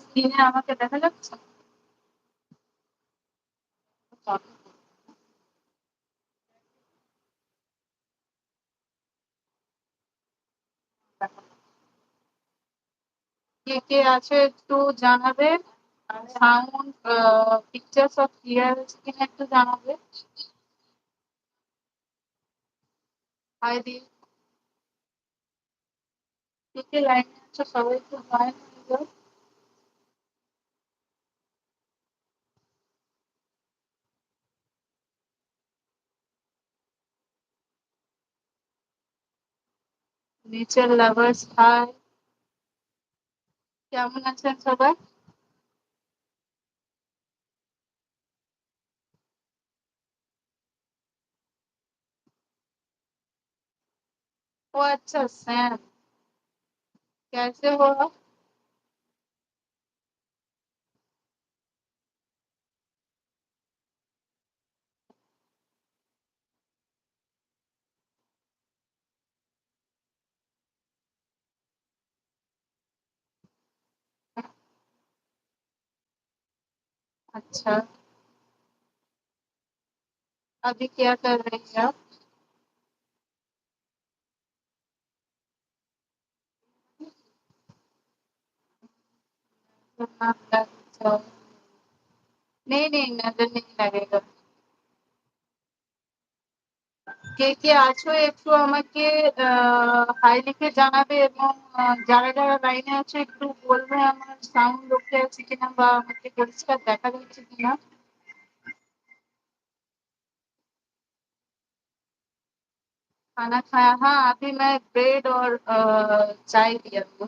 স্ক্রিনে আমাকে দেখা যাচ্ছে কে কে আছে একটু জানাবে? সাউন্ড পিকচার সব ক্লিয়ার কিনা একটু জানাবে। হাই দি ये लाइन है अच्छा सवाल तो बाय नेचर लवर्स, हाय। क्या मन अच्छा सवाल अच्छा सैम। कैसे हो आप? अच्छा। अभी क्या कर रहे हैं आप? अच्छा नहीं नहीं नजर नहीं लगेगा কে কে আছো একটু আমাকে হাই লিখে জানাবে এবং আহ, যারা যারা লাইনে আছো একটু বলবে আমার সাউন্ড ওকে আছে কিনা বা আমাকে পরিষ্কার দেখা যাচ্ছে কিনা खाना खाया हाँ अभी मैं ब्रेड और अ, चाय पिया हूँ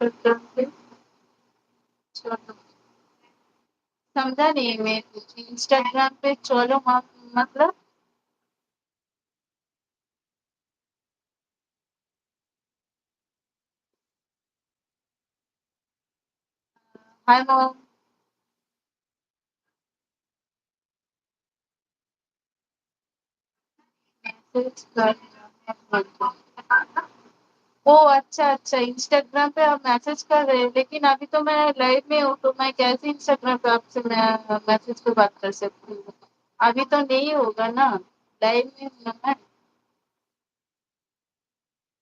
समझा नहीं मैं इंस्टाग्राम पे चलो मतलब हाय मॉम मैसेज कर ओ अच्छा अच्छा इंस्टाग्राम पे आप मैसेज कर रहे हैं लेकिन अभी तो मैं लाइव में हूँ तो मैं कैसे इंस्टाग्राम पे आपसे मैं मैसेज पे बात कर सकती हूँ अभी तो नहीं होगा ना লাইভ में हूँ ना मैं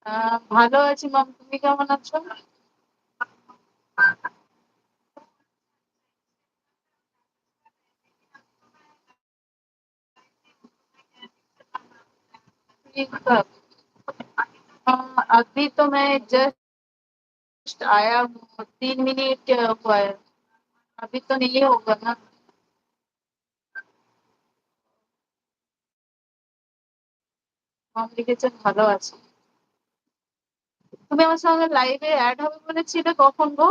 আহ, ভালো আছি মাম তুমি কেমন আছো ठीक है अह, अभी तो मैं जस्ट आया हूँ तीन मिनट हुआ है अभी तो नहीं होगा ना মাম লিখেছেন ভালো আছি তুমি আমার সঙ্গে লাইভে অ্যাড হবে বলেছিলে কখন গো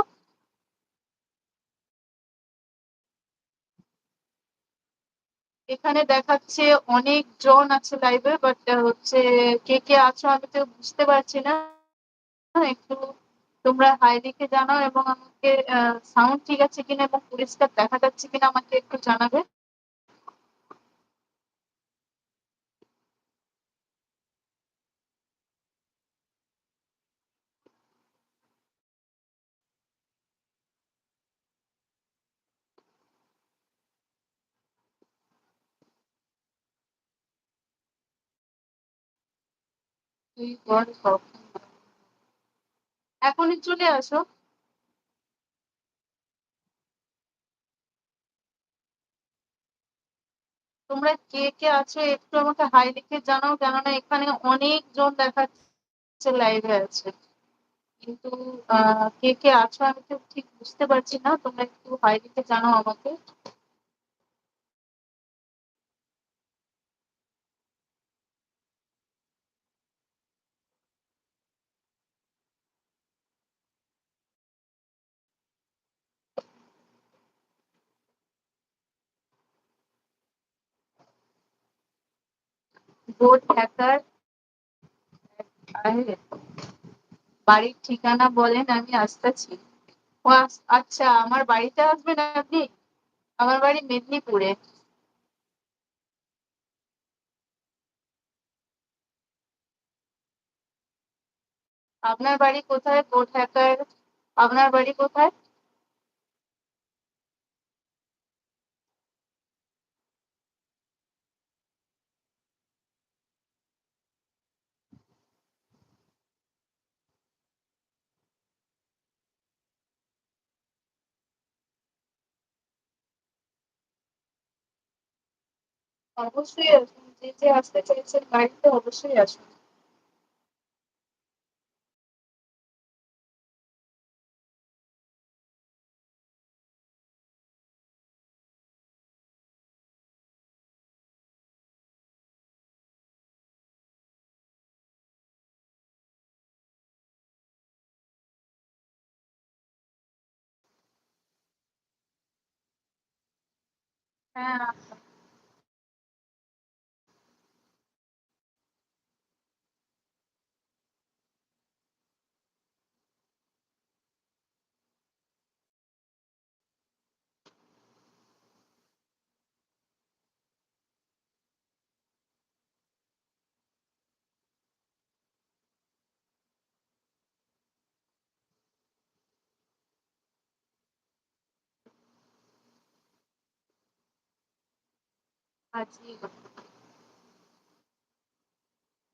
এখানে দেখাচ্ছে অনেক জন আছে লাইভে বাট হচ্ছে কে কে আছো আমি তো বুঝতে পারছি না। একটু তোমরা হাই লিখে জানাও এবং আমাকে সাউন্ড ঠিক আছে কিনা এবং পরিষ্কার দেখা যাচ্ছে কিনা আমাকে একটু জানাবে। তুই সব। এখনই চলে আসো। তোমরা কে কে আছো একটু আমাকে হাই লিখে জানাও, কেননা এখানে অনেক জন দেখাচ্ছে লাইভে আছে। কিন্তু কে কে আছো আমি তো ঠিক বুঝতে পারছি না, তোমরা একটু হাই লিখে জানাও আমাকে। বাড়ির ঠিকানা বলেন, আমি আসতেছি। ও আচ্ছা আমার বাড়িতে আসবেন আপনি? আমার বাড়ি মেদিনীপুরে। আপনার বাড়ি কোথায়? কোট হ্যাকার, আপনার বাড়ি কোথায়? অবশ্যই আসুন যে যে আসতে চাইছেন বাড়িতে অবশ্যই আসুন হ্যাঁ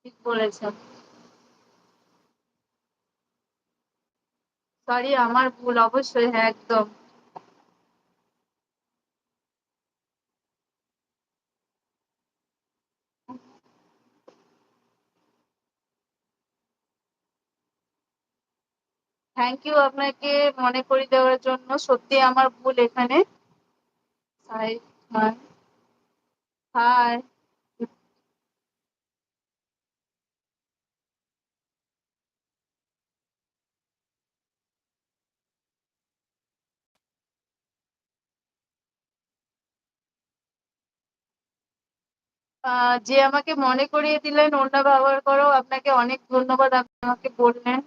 ঠিক বলেছেন। সরি আমার ভুল অবশ্যই হ্যাঁ একদম। থ্যাংক ইউ আপনাকে মনে করিয়ে দেওয়ার জন্য। সত্যি আমার ভুল এখানে। Hi হাই হাই যে আমাকে মনে করিয়ে দিলেন ওটা ব্যবহার করো আপনাকে অনেক ধন্যবাদ আপনি আমাকে বললেন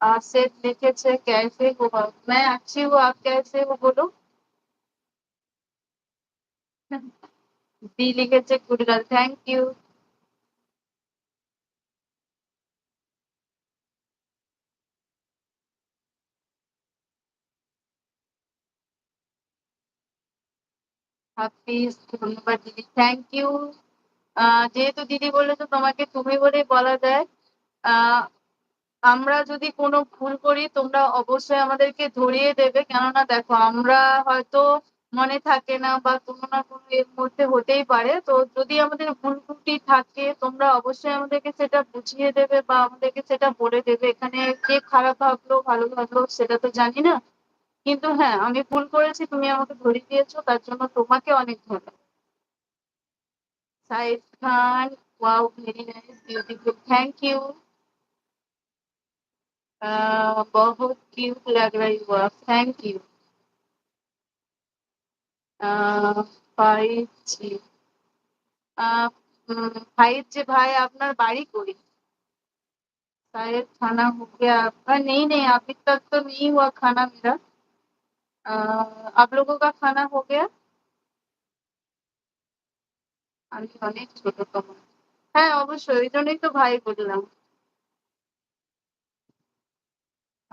आसिफ लिखे कैसे हुआ मैं अच्छी हूँ आप कैसे हो बोलो বি লিখেছে কুড়িলাল থ্যাংক ইউ হাফিজ ধন্যবাদ দিদি থ্যাংক ইউ যেহেতু দিদি বলেছ তোমাকে তুমি বলেই বলা যায় আমরা যদি কোনো ভুল করি তোমরা অবশ্যই আমাদেরকে ধরিয়ে দেবে। কেননা দেখো, আমরা হয়তো মনে থাকে না বা কোনো না কোনো এর মধ্যে হতেই পারে। তো যদি আমাদের ভুল ত্রুটি থাকে, তোমরা অবশ্যই আমাদেরকে সেটা বুঝিয়ে দেবে বা আমাদেরকে সেটা বলে দেবে। এখানে কে খারাপ ভাবলো, ভালো ভাবলো, সেটা তো জানি না। কিন্তু হ্যাঁ আমি ভুল করেছি, তুমি আমাকে ধরিয়ে দিয়েছ, তার জন্য তোমাকে অনেক ধন্যবাদ। Saeed Khan, wow, very nice, beautiful, thank you. বহুত কিউট লাগ রা you thank you. Thank you five G भाई আপনার বাড়ি কই शायद खाना हो गया आपका नहीं नहीं अभी तक तो नहीं हुआ खाना मेरा आ, आप लोगों का खाना हो गया আমি অনেক ছোট তোমার হ্যাঁ অবশ্যই ওই জন্যই তো ভাই বললাম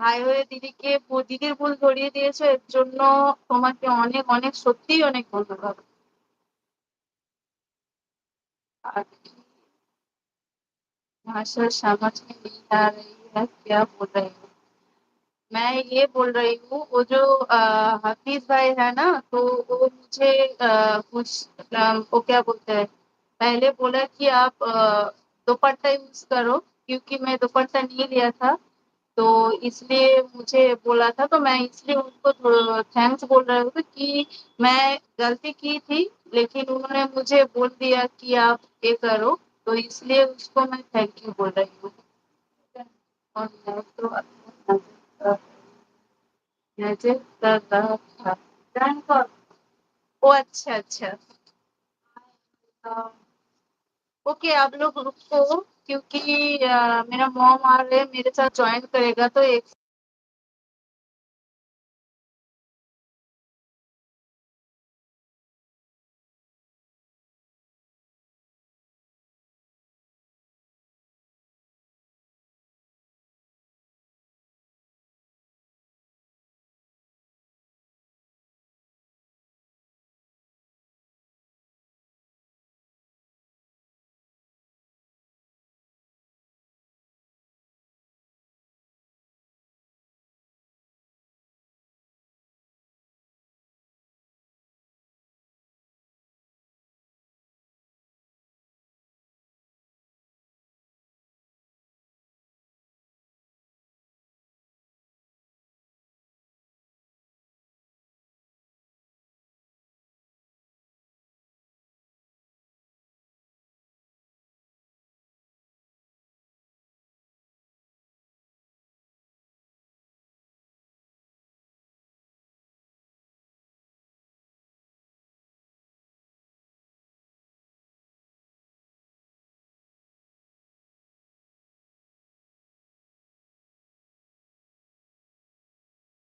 ভাই হয়ে দিদিকে দিদির ভুল ধরিয়ে দিয়েছো এর জন্য তোমাকে অনেক অনেক সত্যিই অনেক ধন্যবাদ भाषा समझ में नहीं आ रही है क्या बोल रही हूँ मैं ये बोल रही हूँ वो जो हफीज भाई है ना तो वो मुझे कुछ वो क्या बोलते हैं पहले बोला कि आप दोपट्टा यूज करो क्योंकि मैं दोपट्टा नहीं लिया था तो इसलिए मुझे बोला था तो मैं इसलिए उनको थैंक्स बोल रहा हूँ कि मैं गलती की थी, लेकिन उन्होंने मुझे बोल दिया कि आप ये करो तो इसलिए उसको मैं थैंक यू बोल रही हूँ। तो ओ अच्छा अच्छा। ओके, आप लोग रुको। क्योंकि मेरा मॉम आ रहे मेरे साथ ज्वाइन करेगा तो एक